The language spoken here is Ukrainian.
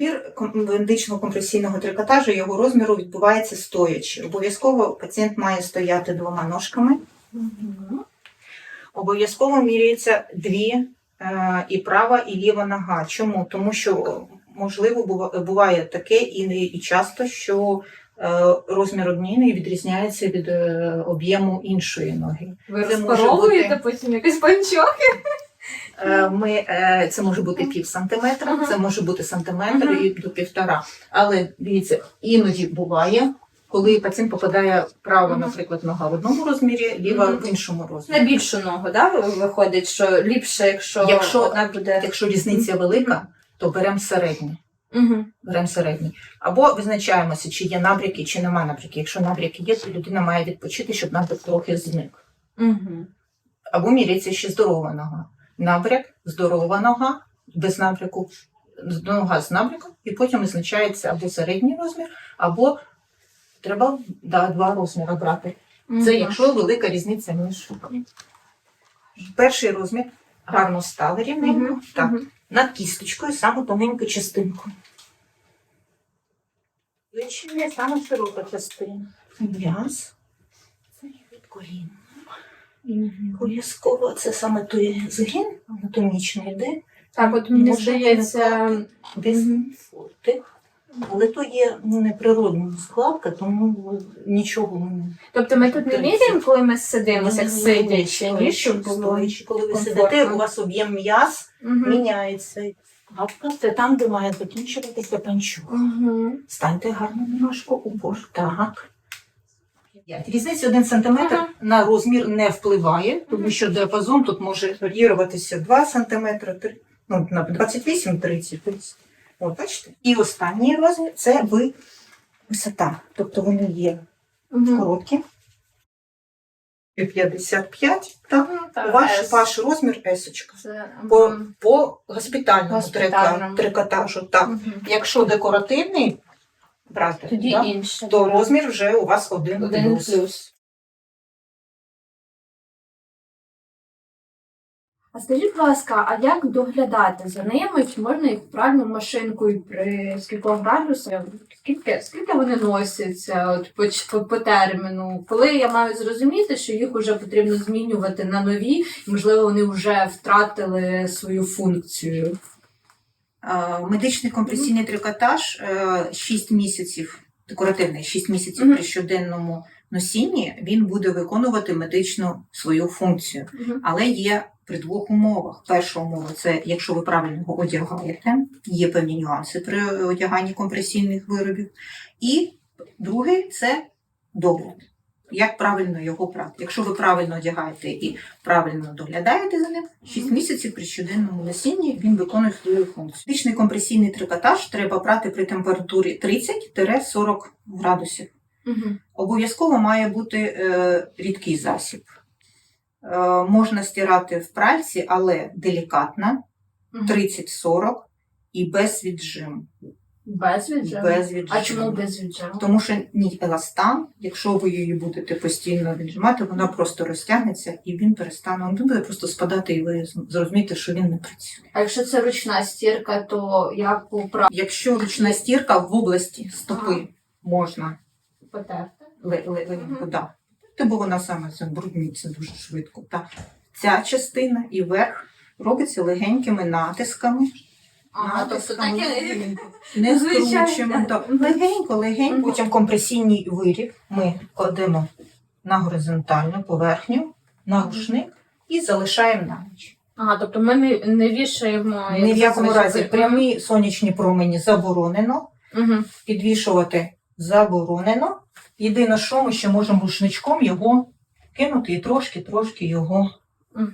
Підбір медичного компресійного трикотажу його розміру відбувається стоячи. Обов'язково пацієнт має стояти двома ножками. Обов'язково міряється дві е, і права, і ліва нога. Чому? Тому що можливо буває таке і, і часто, що е, розмір однієї відрізняється від е, об'єму іншої ноги. Ви розпаровуєте бути- потім якийсь панчох? Е, Ми, е, це може бути пів сантиметра, це може бути сантиметр і до півтора. Але дивіться, іноді буває, коли пацієнт попадає права, Ага. наприклад, нога в одному розмірі, ліва в іншому розмірі. На більшу ногу, да, виходить, що ліпше, якщо, Якщо- одна буде. Якщо різниця велика, то беремо середній. Угу. Беремо середній. Або визначаємося, чи є набряки, чи нема набряки. Якщо набряки є, то людина має відпочити, щоб набряк трохи зник. Угу. Або міряється ще здорова нога. Набряк, здорова нога, без набряку, нога з набряком, і потім визначається або середній розмір, або треба да, два розміри брати. Це якщо велика різниця між перший розмір гарно стали рівненько, так, над кісточкою саму тоненьку частинку. Вичення саме широка частина. М'яз. Це від коліна. Обов'язково це саме той згин анатомічний, де Так, от мені Може, здається, виникати. Але то є неприродна складка, тому нічого не тобто ми тут не міряємо, коли ми сидимо, як сидячи, ні, щоб було. Коли ви сидите, у вас об'єм м'яз міняється. Лапка це там, де має закінчуватися панчух. Мгм. Станьте гарно немножко упор. Так. Різниця 1 см Ага. на розмір не впливає, тому що діапазон тут може варіюватися 2 см, ну, на 28-30. Тобто, От, бачите? І останній розмір це ви висота. Тобто вони є Мгм. короткі. 55, так. Так, Ваш, ваш розмір есочка. Це, По, по госпітальному, Госпітальному. трикотажу. Так. Мгм. Якщо декоративний брати, Тоді да, інше. то розмір вже у вас один, Один плюс. плюс. А скажіть, будь ласка, а як доглядати за ними? Чи можна їх правильно машинкою при скількох градусах? Скільки, скільки вони носяться от, по, по, по терміну? Коли я маю зрозуміти, що їх вже потрібно змінювати на нові, і, можливо, вони вже втратили свою функцію? Е, Медичний компресійний трикотаж 6 місяців, декоративний 6 місяців при щоденному носінні, він буде виконувати медичну свою функцію. Але є при двох умовах. Перша умова це якщо ви правильно його одягаєте, є певні нюанси при одяганні компресійних виробів. І другий це догляд. Як правильно його прати? Якщо ви правильно одягаєте і правильно доглядаєте за ним, 6 місяців при щоденному носінні він виконує свою функцію. Вічний компресійний трикотаж треба прати при температурі 30-40 градусів. Угу. Обов'язково має бути е, рідкий засіб. Е, можна стирати в пральці, але делікатно, 30-40 і без віджиму. Без віджиму? Без віджиму. А чому без віджиму? Тому що ні еластан, якщо ви її будете постійно віджимати, вона просто розтягнеться і він перестане. Він буде просто спадати, і ви зрозумієте, що він не працює. А якщо це ручна стірка, то як поправити? Якщо ручна стірка в області стопи Ага. можна Потерти? ле- ле- легенько, Мгм. бо вона саме це брудніться дуже швидко. Та. Ця частина і верх робиться легенькими натисками. Ага, тобто таке не скручуємо. то Легенько, легенько. Потім компресійний виріб ми кладемо на горизонтальну поверхню, на рушник і залишаємо на ніч. Ага, тобто ми не, не вішаємо. Ні в якому разі прямі. прямі сонячні промені заборонено, Угу. підвішувати заборонено. Єдине, що ми ще можемо рушничком його кинути і трошки-трошки його Угу.